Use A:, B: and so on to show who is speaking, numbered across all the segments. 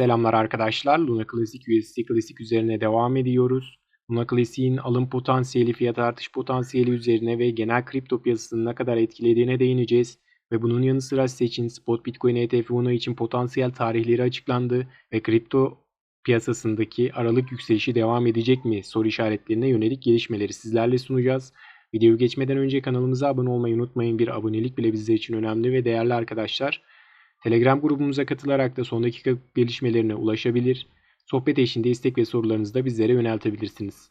A: Selamlar arkadaşlar. Luna Classic USD Classic üzerine devam ediyoruz. Luna Classic'in alım potansiyeli, fiyat artış potansiyeli üzerine ve genel kripto piyasasını ne kadar etkilediğine değineceğiz. Ve bunun yanı sıra size için Spot Bitcoin ETF Luna için potansiyel tarihleri açıklandı ve kripto piyasasındaki aralık yükselişi devam edecek mi soru işaretlerine yönelik gelişmeleri sizlerle sunacağız. Videoyu geçmeden önce kanalımıza abone olmayı unutmayın. Bir abonelik bile bizler için önemli ve değerli arkadaşlar. Telegram grubumuza katılarak da son dakika gelişmelerine ulaşabilir. Sohbet eşliğinde istek ve sorularınızı da bizlere yöneltebilirsiniz.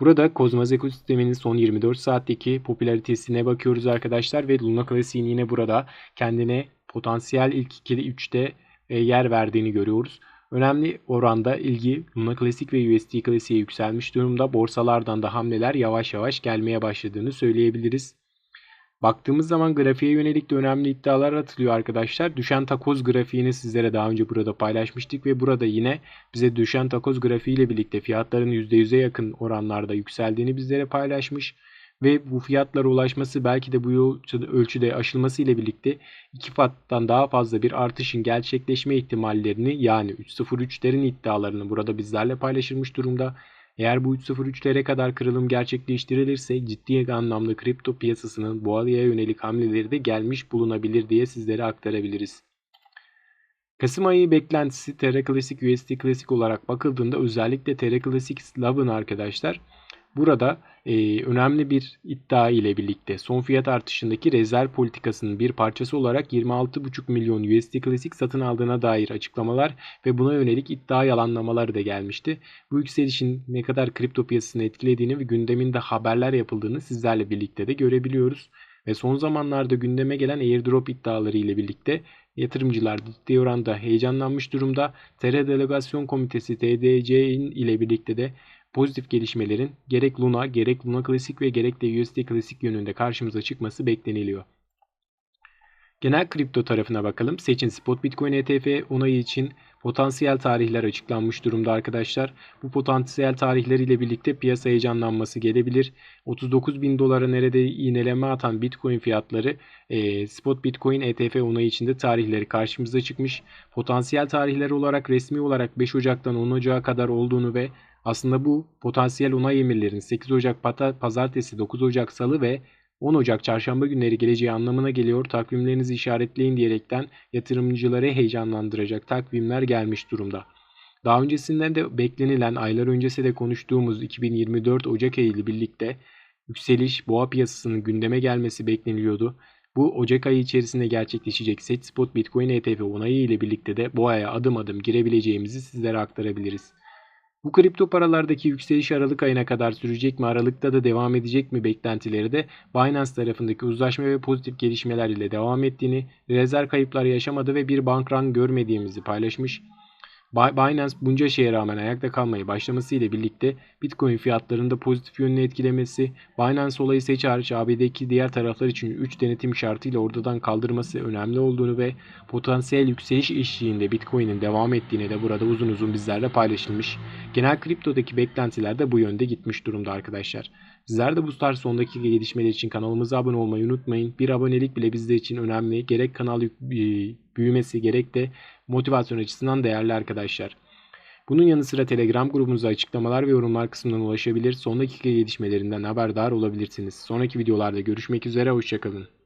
A: Burada Kozmos ekosisteminin son 24 saatteki popülaritesine bakıyoruz arkadaşlar ve Luna Classic'in yine burada kendine potansiyel ilk 2'de 3'te e, yer verdiğini görüyoruz. Önemli oranda ilgi Luna Classic ve USD Classic'e yükselmiş durumda. Borsalardan da hamleler yavaş yavaş gelmeye başladığını söyleyebiliriz. Baktığımız zaman grafiğe yönelik de önemli iddialar atılıyor arkadaşlar. Düşen takoz grafiğini sizlere daha önce burada paylaşmıştık ve burada yine bize düşen takoz grafiği ile birlikte fiyatların %100'e yakın oranlarda yükseldiğini bizlere paylaşmış. Ve bu fiyatlara ulaşması belki de bu ölçüde aşılması ile birlikte iki fattan daha fazla bir artışın gerçekleşme ihtimallerini yani 3.03'lerin iddialarını burada bizlerle paylaşılmış durumda. Eğer bu 3.03'lere kadar kırılım gerçekleştirilirse ciddi anlamda kripto piyasasının boğalıya yönelik hamleleri de gelmiş bulunabilir diye sizlere aktarabiliriz. Kasım ayı beklentisi Terra Classic USD Classic olarak bakıldığında özellikle Terra Classic Slav'ın arkadaşlar Burada e, önemli bir iddia ile birlikte son fiyat artışındaki rezerv politikasının bir parçası olarak 26,5 milyon USD klasik satın aldığına dair açıklamalar ve buna yönelik iddia yalanlamaları da gelmişti. Bu yükselişin ne kadar kripto piyasasını etkilediğini ve gündeminde haberler yapıldığını sizlerle birlikte de görebiliyoruz. Ve son zamanlarda gündeme gelen airdrop iddiaları ile birlikte yatırımcılar ciddi oranda heyecanlanmış durumda. TR Delegasyon Komitesi TDC ile birlikte de pozitif gelişmelerin gerek Luna, gerek Luna Klasik ve gerek de USD Klasik yönünde karşımıza çıkması bekleniliyor. Genel kripto tarafına bakalım. Seçin Spot Bitcoin ETF onayı için potansiyel tarihler açıklanmış durumda arkadaşlar. Bu potansiyel tarihler ile birlikte piyasa heyecanlanması gelebilir. 39 bin dolara nerede iğneleme atan Bitcoin fiyatları e, Spot Bitcoin ETF onayı içinde tarihleri karşımıza çıkmış. Potansiyel tarihler olarak resmi olarak 5 Ocak'tan 10 Ocak'a kadar olduğunu ve aslında bu potansiyel onay emirlerin 8 Ocak pazartesi, 9 Ocak salı ve 10 Ocak çarşamba günleri geleceği anlamına geliyor. Takvimlerinizi işaretleyin diyerekten yatırımcıları heyecanlandıracak takvimler gelmiş durumda. Daha öncesinden de beklenilen aylar öncesi de konuştuğumuz 2024 Ocak ayı ile birlikte yükseliş boğa piyasasının gündeme gelmesi bekleniliyordu. Bu Ocak ayı içerisinde gerçekleşecek Set Spot Bitcoin ETF onayı ile birlikte de boğaya adım adım girebileceğimizi sizlere aktarabiliriz. Bu kripto paralardaki yükseliş Aralık ayına kadar sürecek mi? Aralıkta da devam edecek mi beklentileri de Binance tarafındaki uzlaşma ve pozitif gelişmeler ile devam ettiğini, rezerv kayıpları yaşamadı ve bir bank run görmediğimizi paylaşmış. Binance bunca şeye rağmen ayakta kalmayı başlaması ile birlikte Bitcoin fiyatlarında pozitif yönünü etkilemesi, Binance olayı seç hariç AB'deki diğer taraflar için 3 denetim şartıyla ortadan kaldırması önemli olduğunu ve potansiyel yükseliş eşliğinde Bitcoin'in devam ettiğini de burada uzun uzun bizlerle paylaşılmış. Genel kriptodaki beklentiler de bu yönde gitmiş durumda arkadaşlar. Sizler de bu tarz son dakika gelişmeler için kanalımıza abone olmayı unutmayın. Bir abonelik bile bizler için önemli. Gerek kanal e, büyümesi gerek de motivasyon açısından değerli arkadaşlar. Bunun yanı sıra Telegram grubumuza açıklamalar ve yorumlar kısmından ulaşabilir. Son dakika gelişmelerinden haberdar olabilirsiniz. Sonraki videolarda görüşmek üzere. Hoşçakalın.